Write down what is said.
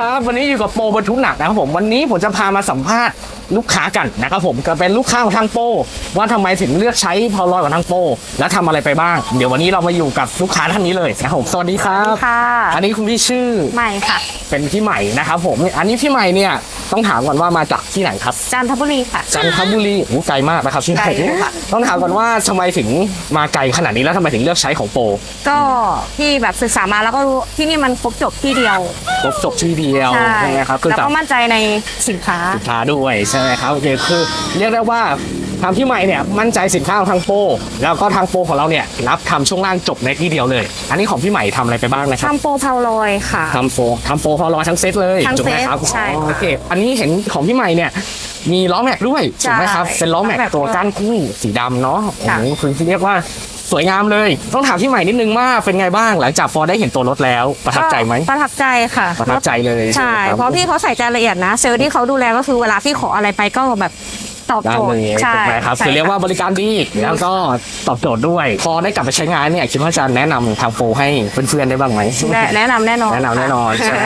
ครับวันนี้อยู่กับโปรบรรทุกหนักนะครับผมวันนี้ผมจะพามาสัมภาษณ์ลูกค้ากันนะครับผมก็เป็นลูกค้าของทางโปรว่าทำไมถึงเลือกใช้พอลอยของทางโปรและทำอะไรไปบ้าง เดี๋ยววันนี้เรามาอยู่กับลูกค้าท่านนี้เลยนะครับผมสวัสดีครับค่ะอันนี้คุณพี่ชื่อใหม่ค่ะ เป็นพี่ใหม่นะครับผมอันนี้พี่ใหม่เนี่ย ต้องถามก่อนว่ามาจากที่ไหนครับ จันทบุรีค่ะ จันทบุรีโอ้ไกลมากนะครับพี่ใหม่ไกลค่ะต้องถามก่อนว่าทำไมถึงมาไกลขนาดนี้แล้วทำไมถึงเลือกใช้ของโปรก็ที่แบบศึกษามาแล้วก็รู้ที่นี่มันครบจบที่เดียวครบจบที่เดียวใช่ใช่ไหมครับคือแล้วจากก็มั่นใจในสินค้า สินค้าด้วยใช่ไหมครับโอเคคือเรียกได้ว่า ทางพี่ใหม่เนี่ยมั่นใจสินค้าของทางโปรแล้วก็ทางโปรของเราเนี่ยรับทำช่วงล่างจบในที่เดียวเลย อันนี้ของพี่ใหม่ทำอะไรไปบ้างนะครับทำโปรพาวลอยค่ะ ทำโปรทำโปรพอลอยทั้งเซตเลยทั้งถูกไหมครับเซตใช่อ๋อค่ะ โอเคอันนี้เห็นของพี่ใหม่เนี่ยมีล้อแม็กด้วยถูกไหมครับใช่เป็นล้อแม็กล้อแม็กตัวก้านคู่สีดำเนาะโอ้ค่ะโหคือที่เรียกว่าสวยงามเลย ต้องถามพี่ใหม่นิดนึงว่าเป็นไงบ้างหลังจากพอได้เห็นตัวรถแล้วประทับใจไหมประทับใจค่ะประทับใจเลยใช่ไหมคบเพราะพี่เขาใส่ใจละเอียดนะ เซลล์ที่เขาดูแลก็คือเวลาพี่ขออะไรไปก็แบบ ตอบด้าโจนทเลย์ยใช่ถูกไหมครับใช่คือเรียกว่าบริการดีแล้วก็ตอบโจทย์ด้วย พอได้กลับไปใช้งานเนี่ยคิดว่าจะแนะนำทางโปรให้เพื่อนๆได้บ้างไหม แนะแนะนำแน่นอน แนะนำแน่นอนค่ะใช่ไหม